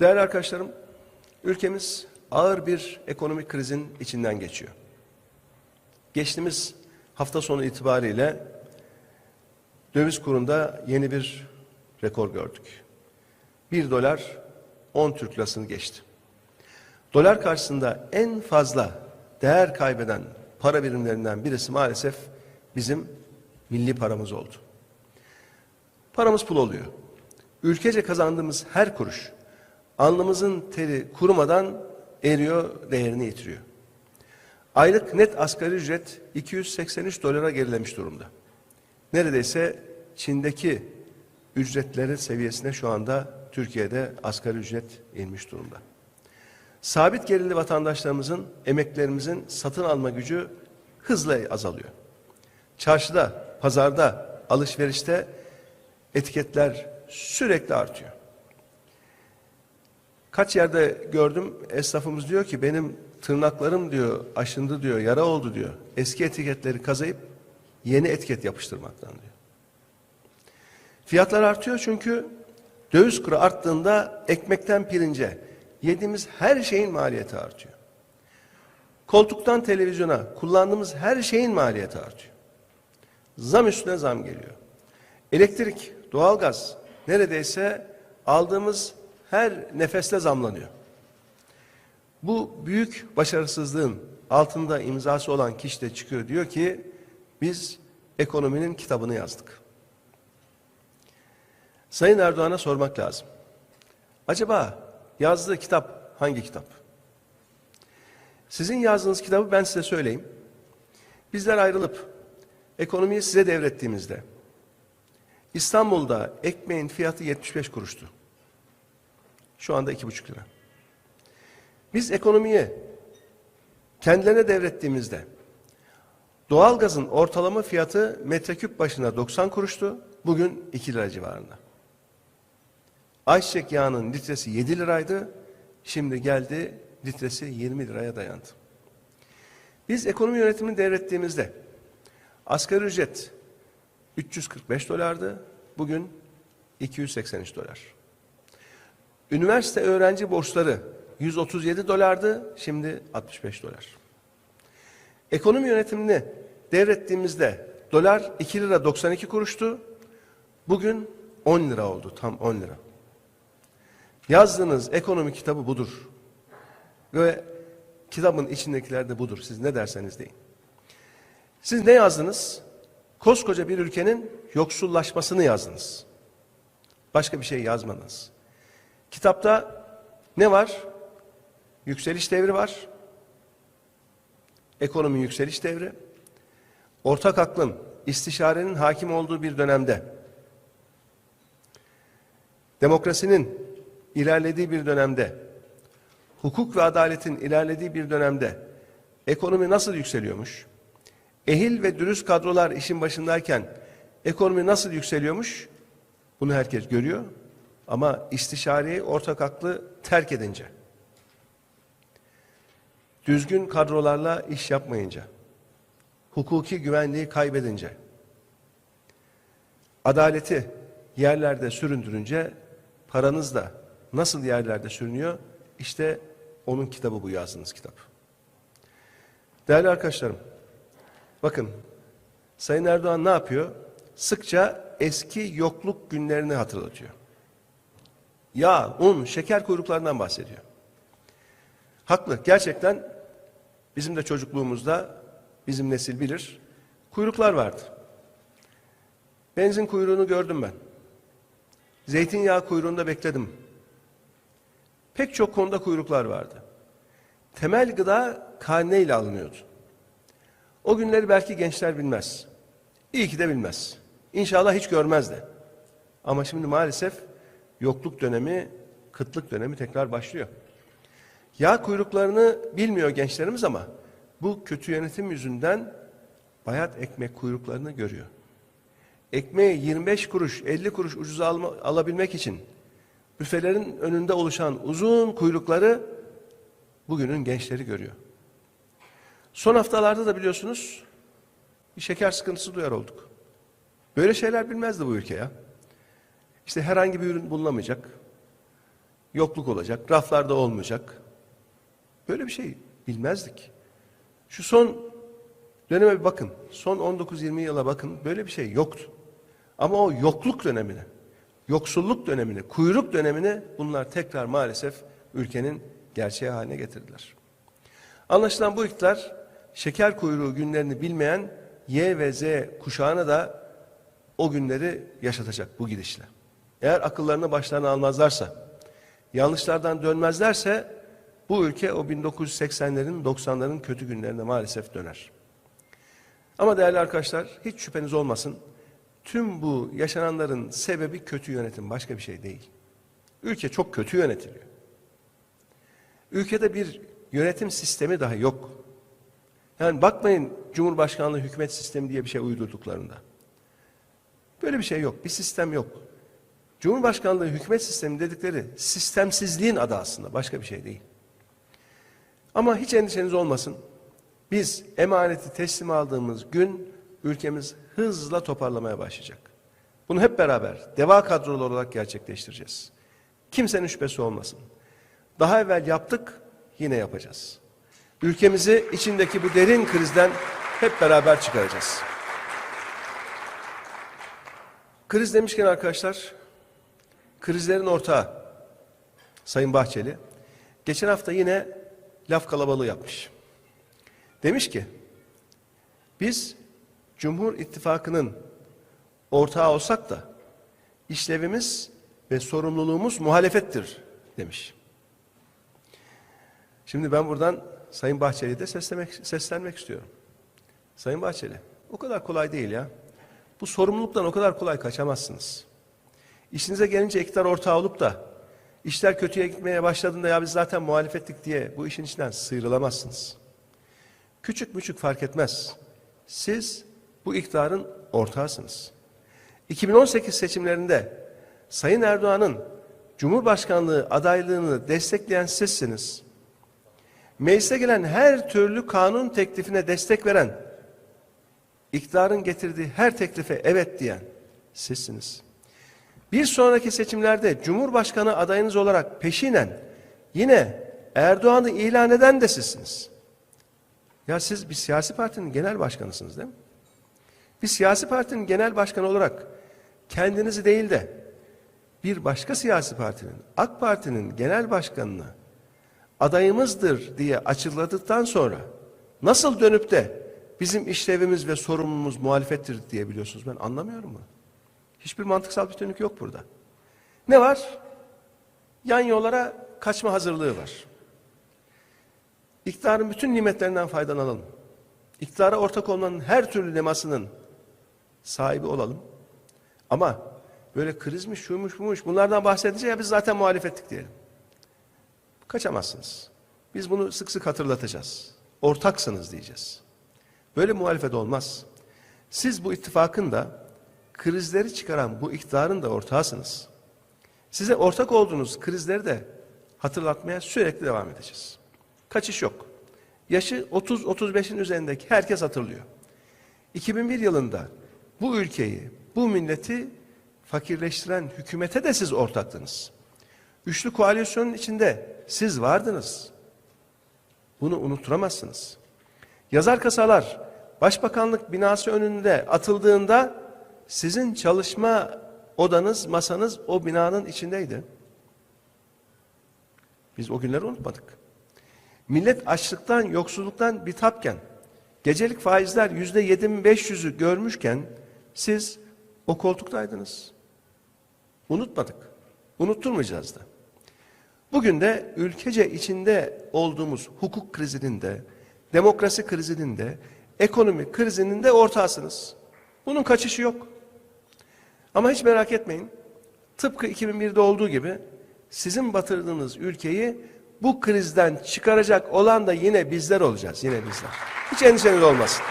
Değerli arkadaşlarım, ülkemiz ağır bir ekonomik krizin içinden geçiyor. Geçtiğimiz hafta sonu itibariyle döviz kurunda yeni bir rekor gördük. 1 dolar 10 Türk lirasını geçti. Dolar karşısında en fazla değer kaybeden para birimlerinden birisi maalesef bizim milli paramız oldu. Paramız pul oluyor. Ülkece kazandığımız her kuruş alnımızın teri kurumadan eriyor, değerini yitiriyor. Aylık net asgari ücret 283 dolara gerilemiş durumda. Neredeyse Çin'deki ücretleri seviyesine şu anda Türkiye'de asgari ücret inmiş durumda. Sabit gelirli vatandaşlarımızın, emeklerimizin satın alma gücü hızla azalıyor. Çarşıda, pazarda, alışverişte etiketler sürekli artıyor. Kaç yerde gördüm esnafımız diyor ki benim tırnaklarım diyor aşındı diyor yara oldu diyor. Eski etiketleri kazayıp yeni etiket yapıştırmaktan diyor. Fiyatlar artıyor çünkü döviz kuru arttığında ekmekten pirince yediğimiz her şeyin maliyeti artıyor. Koltuktan televizyona kullandığımız her şeyin maliyeti artıyor. Zam üstüne zam geliyor. Elektrik, doğalgaz neredeyse aldığımız her nefeste zamlanıyor. Bu büyük başarısızlığın altında imzası olan kişi de çıkıyor diyor ki biz ekonominin kitabını yazdık. Sayın Erdoğan'a sormak lazım. Acaba yazdığı kitap hangi kitap? Sizin yazdığınız kitabı ben size söyleyeyim. Bizler ayrılıp ekonomiyi size devrettiğimizde İstanbul'da ekmeğin fiyatı 75 kuruştu. Şu anda iki buçuk lira. Biz ekonomiyi kendilerine devrettiğimizde doğalgazın ortalama fiyatı metreküp başına 90 kuruştu. Bugün 2 lira civarında. Ayçiçek yağının litresi 7 liraydı. Şimdi geldi litresi 20 liraya dayandı. Biz ekonomi yönetimini devrettiğimizde asgari ücret 345 dolardı. Bugün 283 dolar. Üniversite öğrenci borçları 137 dolardı. Şimdi 65 dolar. Ekonomi yönetimini devrettiğimizde dolar 2 lira 92 kuruştu. Bugün 10 lira oldu. Tam 10 lira. Yazdığınız ekonomi kitabı budur. Ve kitabın içindekiler de budur. Siz ne derseniz deyin. Siz ne yazdınız? Koskoca bir ülkenin yoksullaşmasını yazdınız. Başka bir şey yazmadınız. Kitapta ne var? Yükseliş devri var. Ekonomi yükseliş devri. Ortak aklın, istişarenin hakim olduğu bir dönemde, demokrasinin ilerlediği bir dönemde, hukuk ve adaletin ilerlediği bir dönemde ekonomi nasıl yükseliyormuş? Ehil ve dürüst kadrolar işin başındayken ekonomi nasıl yükseliyormuş? Bunu herkes görüyor. Ama istişareyi ortak aklı terk edince, düzgün kadrolarla iş yapmayınca, hukuki güvenliği kaybedince, adaleti yerlerde süründürünce paranız da nasıl yerlerde sürünüyor? İşte onun kitabı bu yazdığınız kitap. Değerli arkadaşlarım, bakın Sayın Erdoğan ne yapıyor? Sıkça eski yokluk günlerini hatırlatıyor. Yağ, un, şeker kuyruklarından bahsediyor. Haklı. Gerçekten bizim de çocukluğumuzda bizim nesil bilir. Kuyruklar vardı. Benzin kuyruğunu gördüm ben. Zeytinyağı kuyruğunda bekledim. Pek çok konuda kuyruklar vardı. Temel gıda karne ile alınıyordu. O günleri belki gençler bilmez. İyi ki de bilmez. İnşallah hiç görmez de. Ama şimdi maalesef yokluk dönemi, kıtlık dönemi tekrar başlıyor. Yağ kuyruklarını bilmiyor gençlerimiz ama bu kötü yönetim yüzünden bayat ekmek kuyruklarını görüyor. Ekmeği 25 kuruş, 50 kuruş ucuz alma, alabilmek için büfelerin önünde oluşan uzun kuyrukları bugünün gençleri görüyor. Son haftalarda da biliyorsunuz bir şeker sıkıntısı duyar olduk. Böyle şeyler bilmezdi bu ülke ya. İşte herhangi bir ürün bulunamayacak. yokluk olacak, raflarda olmayacak. Böyle bir şey bilmezdik. Şu son döneme bir bakın. Son 19-20 yıla bakın. Böyle bir şey yoktu. Ama o yokluk dönemini, yoksulluk dönemini, kuyruk dönemini bunlar tekrar maalesef ülkenin gerçeği haline getirdiler. Anlaşılan bu iktidar şeker kuyruğu günlerini bilmeyen Y ve Z kuşağına da o günleri yaşatacak bu gidişle. Eğer akıllarını başlarına almazlarsa, yanlışlardan dönmezlerse bu ülke o 1980'lerin 90'ların kötü günlerine maalesef döner. Ama değerli arkadaşlar hiç şüpheniz olmasın. Tüm bu yaşananların sebebi kötü yönetim başka bir şey değil. Ülke çok kötü yönetiliyor. Ülkede bir yönetim sistemi dahi yok. Yani bakmayın Cumhurbaşkanlığı hükümet sistemi diye bir şey uydurduklarında. Böyle bir şey yok. Bir sistem yok. Cumhurbaşkanlığı hükümet sistemi dedikleri sistemsizliğin adı aslında. Başka bir şey değil. Ama hiç endişeniz olmasın. Biz emaneti teslim aldığımız gün ülkemiz hızla toparlamaya başlayacak. Bunu hep beraber deva kadrolu olarak gerçekleştireceğiz. Kimsenin şüphesi olmasın. Daha evvel yaptık, yine yapacağız. Ülkemizi içindeki bu derin krizden hep beraber çıkaracağız. Kriz demişken arkadaşlar, krizlerin ortağı Sayın Bahçeli geçen hafta yine laf kalabalığı yapmış. Demiş ki, biz Cumhur İttifakı'nın ortağı olsak da işlevimiz ve sorumluluğumuz muhalefettir demiş. Şimdi ben buradan Sayın Bahçeli'ye de seslemek, seslenmek istiyorum. Sayın Bahçeli, o kadar kolay değil ya. Bu sorumluluktan o kadar kolay kaçamazsınız. İşinize gelince iktidar ortağı olup da işler kötüye gitmeye başladığında ya biz zaten muhalefettik diye bu işin içinden sıyrılamazsınız. Küçük müçük fark etmez. Siz bu iktidarın ortağısınız. 2018 seçimlerinde Sayın Erdoğan'ın Cumhurbaşkanlığı adaylığını destekleyen sizsiniz. Meclise gelen her türlü kanun teklifine destek veren, iktidarın getirdiği her teklife evet diyen sizsiniz. Bir sonraki seçimlerde Cumhurbaşkanı adayınız olarak peşinen yine Erdoğan'ı ilan eden de sizsiniz. Ya siz bir siyasi partinin genel başkanısınız değil mi? Bir siyasi partinin genel başkanı olarak kendinizi değil de bir başka siyasi partinin, AK Parti'nin genel başkanını adayımızdır diye açıkladıktan sonra nasıl dönüp de bizim işlevimiz ve sorumluluğumuz muhalefettir diyebiliyorsunuz? Ben anlamıyorum bunu. Hiçbir mantıksal dönük yok burada. Ne var? Yan yollara kaçma hazırlığı var. İktidarın bütün nimetlerinden faydalanalım. İktidara ortak olmanın her türlü nemasının sahibi olalım. Ama böyle krizmiş, şuymuş, buymuş bunlardan bahsedince ya biz zaten muhalefettik diyelim. Kaçamazsınız. Biz bunu sık sık hatırlatacağız. Ortaksınız diyeceğiz. Böyle muhalefet olmaz. Siz bu ittifakın da krizleri çıkaran bu iktidarın da ortağısınız. Size ortak olduğunuz krizleri de hatırlatmaya sürekli devam edeceğiz. Kaçış yok. Yaşı 30-35'in üzerindeki herkes hatırlıyor. 2001 yılında bu ülkeyi, bu milleti fakirleştiren hükümete de siz ortaktınız. Üçlü koalisyonun içinde siz vardınız. Bunu unutturamazsınız. Yazar kasalar başbakanlık binası önünde atıldığında sizin çalışma odanız, masanız o binanın içindeydi. Biz o günleri unutmadık. Millet açlıktan, yoksulluktan bitapken, gecelik faizler yüzde yedi beş yüzü görmüşken siz o koltuktaydınız. Unutmadık. Unutturmayacağız da. Bugün de ülkece içinde olduğumuz hukuk krizinin de, demokrasi krizinin de, ekonomi krizinin de ortağısınız. Bunun kaçışı yok. Ama hiç merak etmeyin. Tıpkı 2001'de olduğu gibi sizin batırdığınız ülkeyi bu krizden çıkaracak olan da yine bizler olacağız. Yine bizler. Hiç endişeniz olmasın.